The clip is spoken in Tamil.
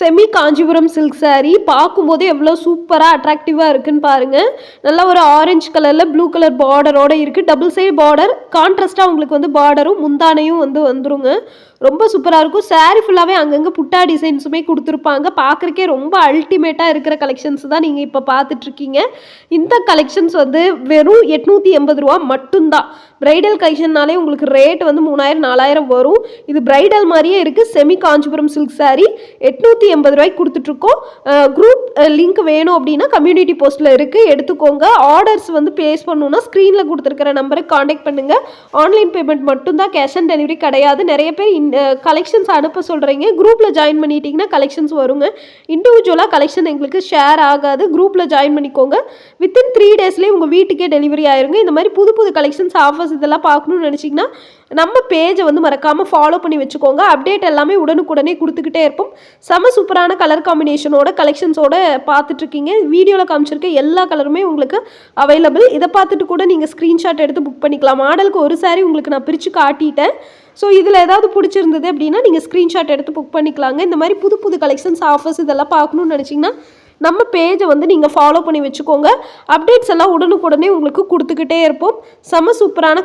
செமி காஞ்சிபுரம் சில்க் சாரீ பார்க்கும்போது எவ்வளோ சூப்பராக அட்ராக்டிவாக இருக்குன்னு பாருங்கள் நல்லா ஒரு ஆரஞ்சு கலரில் ப்ளூ கலர் பார்டரோடு இருக்குது டபுள் சைட் பார்டர் கான்ட்ராஸ்ட்டாக உங்களுக்கு வந்து பார்டரும் முந்தானையும் வந்து வந்துருங்க. ரொம்ப சூப்பராக இருக்கும். சாரீ ஃபுல்லாகவே அங்கங்கே புட்டா டிசைன்ஸுமே கொடுத்துருப்பாங்க. பார்க்குறக்கே ரொம்ப அல்டிமேட்டாக இருக்கிற கலெக்ஷன்ஸ் தான் நீங்கள் இப்போ பார்த்துட்ருக்கீங்க இந்த கலெக்ஷன்ஸ் வந்து வெறும் எட்நூற்றி எண்பது ரூபா மட்டும்தான். பிரைடல் கலெக்ஷன்னாலே உங்களுக்கு ரேட் வந்து மூணாயிரம் நாலாயிரம் வரும். இது பிரைடல் மாதிரியே இருக்குது செமி காஞ்சிபுரம் சில்க் saree எட்நூற்றி எண்பது ரூபாய்க்கு கொடுத்துட்ருக்கோம். குரூப் லிங்க் வேணும் அப்படின்னா கம்யூனிட்டி போஸ்ட்டில் இருக்குது எடுத்துக்கோங்க. ஆர்டர்ஸ் வந்து பேஸ் பண்ணணுன்னா ஸ்க்ரீனில் கொடுத்துருக்கிற நம்பருக்கு காண்டாக்ட் பண்ணுங்கள் ஆன்லைன் பேமெண்ட் மட்டும்தான். கேஷ் ஆன் டெலிவரி கிடையாது. நிறைய பேர் கலெக்ஷன்ஸ் அனுப்ப சொல்கிறீங்க குரூப்பில் ஜாயின் பண்ணிட்டீங்கன்னா கலெக்ஷன்ஸ் வருங்க. இண்டிவிஜுவலாக கலெக்ஷன் எங்களுக்கு ஷேர் ஆகாது. குரூப்பில் ஜாயின் பண்ணிக்கோங்க. வித்தின் த்ரீ டேஸ்லேயே உங்கள் வீட்டுக்கே டெலிவரி ஆயிருங்க. இந்த மாதிரி புது புது கலெக்ஷன்ஸ் ஆஃபர்ஸ் இதெல்லாம் பார்க்கணும்னு நினச்சிங்கன்னா நம்ம பேஜை வந்து மறக்காமல் ஃபாலோ பண்ணி வச்சுக்கோங்க. அப்டேட் எல்லாமே உடனுக்குடனே கொடுத்துக்கிட்டே இருப்போம். செம சூப்பரான கலர் காம்பினேஷனோட கலெக்ஷன்ஸோட பார்த்துட்ருக்கீங்க வீடியோவில் காமிச்சிருக்க எல்லா கலருமே உங்களுக்கு அவைலபிள் இதை பார்த்துட்டு கூட நீங்கள் ஸ்க்ரீன்ஷாட் எடுத்து புக் பண்ணிக்கலாம். மாடலுக்கு ஒரு சாரி உங்களுக்கு நான் பிரித்து காட்டிட்டேன். ஸோ இதில் ஏதாவது பிடிச்சிருந்தது அப்படின்னா நீங்கள் ஸ்க்ரீன்ஷாட் எடுத்து புக் பண்ணிக்கலாங்க. இந்த மாதிரி புது புது கலெக்ஷன்ஸ் ஆஃபர்ஸ் இதெல்லாம் பார்க்கணும்னு நினச்சிங்கன்னா நம்ம பேஜை வந்து நீங்கள் ஃபாலோ பண்ணி வச்சுக்கோங்க. அப்டேட்ஸ் எல்லாம் உடனுக்குடனே உங்களுக்கு கொடுத்துக்கிட்டே இருப்போம். செம சூப்பரான